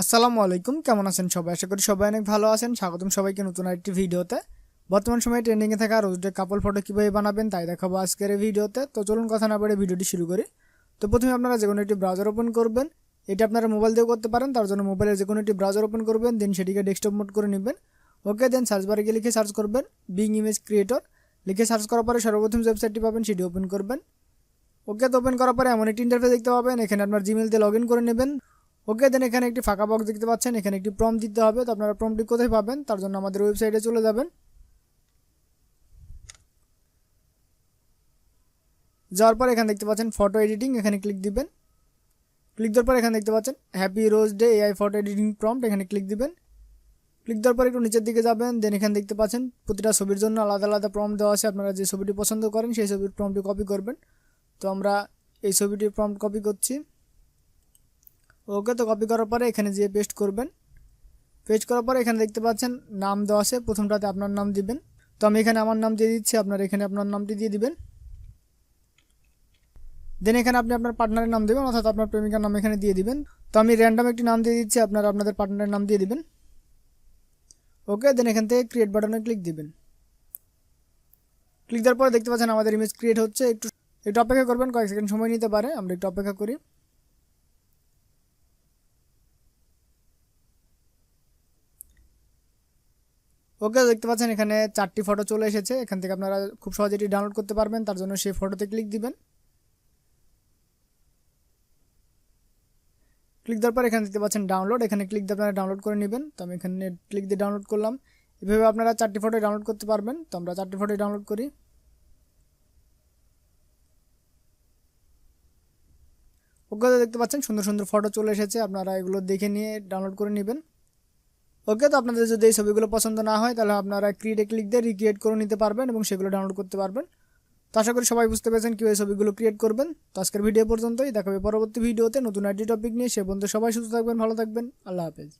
আসসালামু আলাইকুম, কেমন আছেন সবাই? আশা করি সবাই অনেক ভালো আছেন। স্বাগতম সবাইকে নতুন একটি ভিডিওতে। বর্তমান সময়ে ট্রেন্ডিংয়ে থাকা রোজ ডে কাপল ফটো কীভাবে বানাবেন তাই দেখাবো আজকের এই ভিডিওতে। তো চলুন কথা না বলে ভিডিওটি শুরু করি। তো প্রথমে আপনারা যে কোনো একটি ব্রাউজার ওপেন করবেন। এটা আপনারা মোবাইল দিয়েও করতে পারেন, তার জন্য মোবাইলের যে কোনো একটি ব্রাউজার ওপেন করবেন দেন সেটিকে ডেস্কটপ মোড করে নেবেন। ওকে দেন সার্চ বারে গিয়ে লিখে সার্চ করবেন বিং ইমেজ ক্রিয়েটর লিখে সার্চ করার পরে সর্বপ্রথম ওয়েবসাইটটি পাবেন, সেটি ওপেন করবেন। ওকে তো ওপেন করার পরে এমন একটি ইন্টারফেস দেখতে পাবেন। এখানে আপনার জিমেল দিয়ে লগ ইন করে নেবেন। ওকে দেন এখানে একটি ফাঁকা বক্স দেখতে পাচ্ছেন, এখানে একটি প্রম দিতে হবে। তো আপনারা প্রমটি কোথায় পাবেন? তার জন্য আমাদের ওয়েবসাইটে চলে যাবেন। যাওয়ার পর এখানে দেখতে পাচ্ছেন ফটো এডিটিং এখানে ক্লিক দিবেন। ক্লিক দেওয়ার পর এখানে দেখতে পাচ্ছেন happy rose day AI photo editing prompt এখানে ক্লিক দিবেন। ক্লিক দেওয়ার পর একটু নিচের দিকে যাবেন দেন এখানে দেখতে পাচ্ছেন প্রতিটা ছবির জন্য আলাদা আলাদা প্রম্পট দেওয়া আছে। আপনারা যে ছবিটি পছন্দ করেন, সেই ছবির প্রম্পটি কপি করবেন। তো আমরা এই ছবিটির প্রম্পট কপি করছি। ওকে তো কপি করার পরে এখানে যেয়ে পেস্ট করবেন। পেস্ট করার পরে এখানে দেখতে পাচ্ছেন নাম দেওয়া আছে, প্রথমটাতে আপনার নাম দিবেন। তো আমি এখানে আমার নাম দিয়ে দিচ্ছি, আপনার এখানে আপনার নামটি দিয়ে দিবেন। দেন এখানে আপনি আপনার পার্টনারের নাম দেবেন, অর্থাৎ আপনার প্রেমিকার নাম এখানে দিয়ে দিবেন। তো আমি র্যান্ডাম একটি নাম দিয়ে দিচ্ছি, আপনারা আপনাদের পার্টনারের নাম দিয়ে দিবেন। ওকে দেন এখান থেকে ক্রিয়েট বাটনে ক্লিক দিবেন। ক্লিক দেওয়ার পরে দেখতে পাচ্ছেন আমাদের ইমেজ ক্রিয়েট হচ্ছে। একটু একটু অপেক্ষা করবেন, কয়েক সেকেন্ড সময় নিতে পারে, আমরা একটু অপেক্ষা করি। ওকে দেখতে পাচ্ছেন, এখানে চারটি ফটো চলে এসেছে। এখান থেকে আপনারা খুব সহজে এটি ডাউনলোড করতে পারবেন। তার জন্য সেই ফটোতে ক্লিক দিবেন। ক্লিক দেওয়ার পর এখানে দেখতে পাচ্ছেন ডাউনলোড এখানে ক্লিক দিয়ে আপনারা ডাউনলোড করে নেবেন। তো আমি এখানে ক্লিক দিয়ে ডাউনলোড করলাম। এভাবে আপনারা চারটি ফটো ডাউনলোড করতে পারবেন। তো আমরা চারটি ফটো ডাউনলোড করি। ওকে দেখতে পাচ্ছেন, সুন্দর সুন্দর ফটো চলে এসেছে। আপনারা এগুলো দেখে নিয়ে ডাউনলোড করে নেবেন। ওকে, তো আপনাদের যদি এই ছবিগুলো পছন্দ না হয়, তাহলে আপনারা ক্রিয়েটে ক্লিক দিয়ে রিক্রিয়েট করে নিতে পারবেন এবং সেগুলো ডাউনলোড করতে পারবেন। তো আশা করি সবাই বুঝতে পেরেছেন কীভাবে ছবিগুলো ক্রিয়েট করবেন। তো আজকের ভিডিও পর্যন্তই। দেখাবে পরবর্তী ভিডিওতে নতুন আইডি টপিক নিয়ে। সে পর্যন্ত সবাই সুস্থ থাকবেন, ভালো থাকবেন। আল্লাহ হাফেজ।